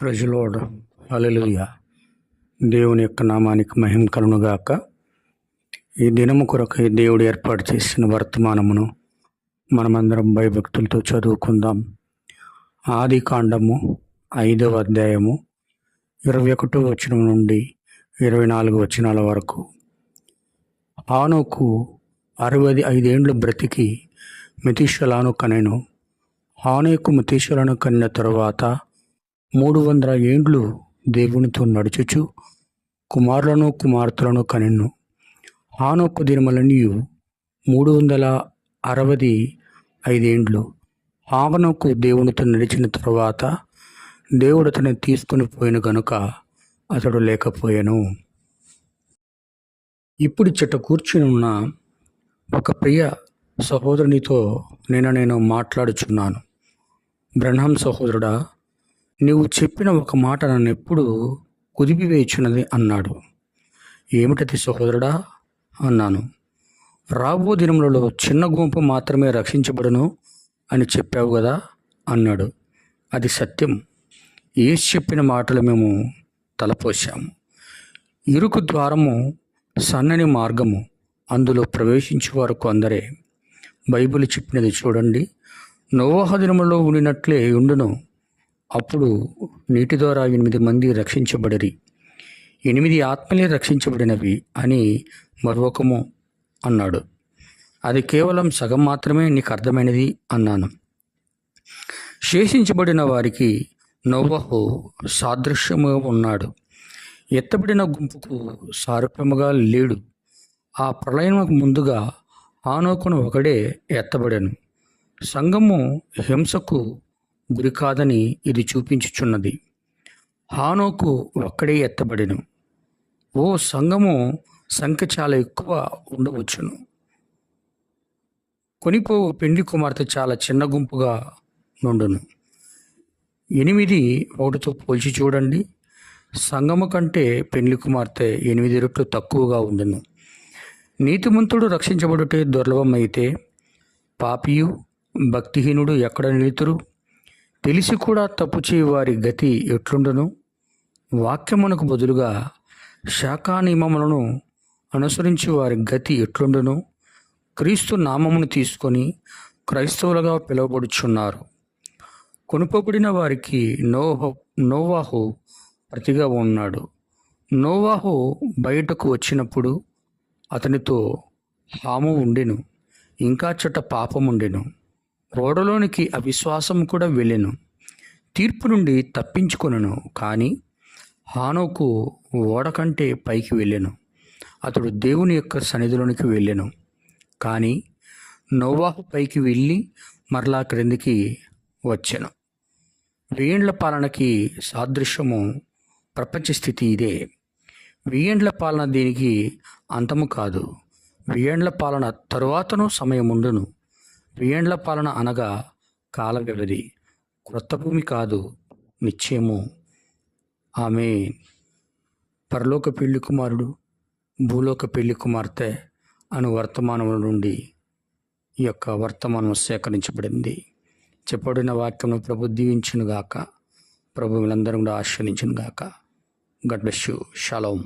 ప్రజలోడ hallelujah దేవుని యొక్క నామానికి మహిమ గాక ఈ దినము కొరకు దేవుడు ఏర్పాటు చేసిన వర్తమానమును మనమందరం భయభక్తులతో చదువుకుందాం. ఆది కాండము ఐదవ అధ్యాయము ఇరవై ఒకటో వచనం నుండి ఇరవై నాలుగు వచనాల వరకు. ఆనోకు అరవై ఐదేండ్లు బ్రతికి మెతీషలాను కనెను. ఆనోకు మెతీషలను కనిన తరువాత మూడు వందల ఏండ్లు దేవునితో నడుచుచు కుమారులను కుమార్తెలను కనిన్ను. ఆనొక్క దినములన్నీ మూడు వందల అరవది ఐదేండ్లు. హావనకు దేవునితో నడిచిన తరువాత దేవుడు అతను తీసుకుని పోయిన గనుక అతడు లేకపోయాను. ఇప్పుడు చెట్ట కూర్చుని ఉన్న ఒక ప్రియ సహోదరునితో నేను నేను మాట్లాడుచున్నాను. బ్రహ్మం సహోదరుడా నీవు చెప్పిన ఒక మాట నన్ను ఎప్పుడు కుదిపివేయుచున్నది అన్నాడు. ఏమిటది సహోదరుడా? అన్నాను. రాబో దినములలో చిన్న గుంపు మాత్రమే రక్షించబడును అని చెప్పావు కదా అన్నాడు. అది సత్యం. ఏసి చెప్పిన మాటలు మేము తలపోశాము. ఇరుకు ద్వారము సన్నని మార్గము. అందులో ప్రవేశించేవారు అందరే. బైబిల్ చెప్పినది చూడండి. నోవాహ దినములో ఉండినట్లే ఉండును. అప్పుడు నీటి ద్వారా ఎనిమిది మంది రక్షించబడిరి. ఎనిమిది ఆత్మలే రక్షించబడినవి అని మరొకము అన్నాడు. అది కేవలం సగం మాత్రమే నీకు అర్థమైనది అన్నాను. శేషించబడిన వారికి నోవహు సాదృశ్యముగా ఉన్నాడు. ఎత్తబడిన గుంపుకు సారూప్యముగా లేడు. ఆ ప్రళయముకు ముందుగా ఆనోకును ఒకడే ఎత్తబడను. సంఘము హింసకు గురి కాదని ఇది చూపించుచున్నది. హానోకు ఒక్కడే ఎత్తబడిను. ఓ సంఘము సంఖ్య చాలా ఎక్కువ ఉండవచ్చును. కొనిపోవు పెండి కుమార్తె చాలా చిన్న గుంపుగా నుండును. ఎనిమిది ఒకటితో పోల్చి చూడండి. సంగము కంటే పెండ్లి కుమార్తె ఎనిమిది రెట్లు తక్కువగా ఉండును. నీతిమంతుడు రక్షించబడుటే దుర్లభమైతే పాపియు భక్తిహీనుడు ఎక్కడ నిలుతురు? తెలిసి కూడా తప్పు వారి గతి ఎట్లుండును? వాక్యమునకు బదులుగా శాఖా నియమములను అనుసరించి వారి గతి ఎట్లుండును? క్రీస్తు నామమును తీసుకొని క్రైస్తవులుగా పిలువబడుచున్నారు. కొనుపబడిన వారికి నోహో నోవాహు ప్రతిగా ఉన్నాడు. నోవాహు బయటకు వచ్చినప్పుడు అతనితో హాము ఉండెను ఇంకా చుట్ట పాపం ఉండెను ఓడలోనికి అవిశ్వాసం కూడా వెళ్ళెను. తీర్పు నుండి తప్పించుకొనను కానీ హానోకు ఓడ కంటే పైకి వెళ్ళెను. అతడు దేవుని యొక్క సన్నిధిలోనికి వెళ్ళెను. కానీ నోవాహు పైకి వెళ్ళి మరలా క్రిందికి వచ్చెను. వేయండ్ల పాలనకి సాదృశ్యము ప్రపంచ స్థితి ఇదే. వెయ్యేండ్ల పాలన దీనికి అంతము కాదు. వెయ్యేండ్ల పాలన తరువాతను సమయం ఉండును పాలన అనగా కాల వ్యవధి. క్రొత్త భూమి కాదు నిశ్చయము. ఆమె పరలోక పెళ్ళి కుమారుడు భూలోక పెళ్ళి కుమార్తె అను వర్తమానముల నుండి ఈ యొక్క వర్తమానం సేకరించబడింది. చెప్పబడిన వాక్యమును ప్రభు దీవించునుగాక. ప్రభు వీళ్ళందరూ కూడా ఆశ్రయించునుగాక. God bless you. షాలోమ్